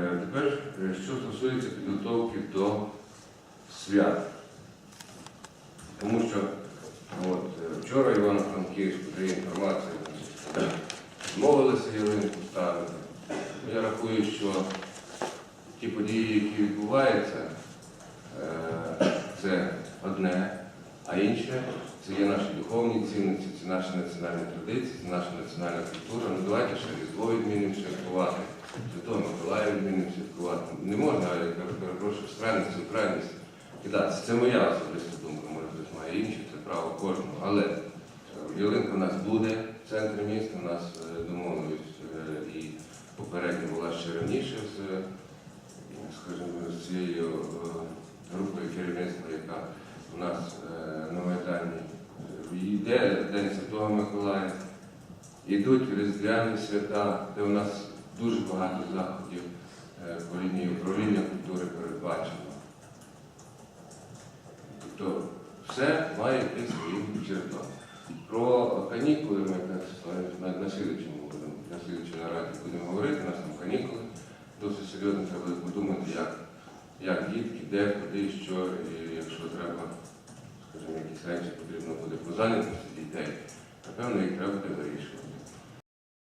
Е, Тепер, е, що стосується підготовки до свят. Тому що от, е, вчора Івано-Франківськ дає інформацію, значить, змовилися ялинку ставити. Я рахую, що ті події, які відбуваються, це одне, а інше це є наші духовні цінності, це наші національні традиції, це наша національна культура. Ну давайте ще Різдво відмінимо святкувати, Святого святкувати. Не можна, я перепрошую, в странності, в крайності кидатися. Це моя особиста думка, може хтось має інше, це право кожного. Але е, ялинка в нас буде в центрі міста, у нас е, домовленість е, і попередньо була ще раніше з, скажімо, з цією групою керівництва, яка у нас на Майдані йде День Святого Миколая. Йдуть різдвяні свята, де у нас дуже багато заходів по лінії управління культури передбачено. Тобто все має йти своїм чередом. Про канікули ми на, на будемо, на слідчій нараді будемо говорити, у нас там канікули. Досить серйозно треба подумати, як, як дітки, де, куди, що, і якщо треба, скажімо, якісь речі потрібно буде по зайнятості дітей, напевно, їх треба буде вирішувати.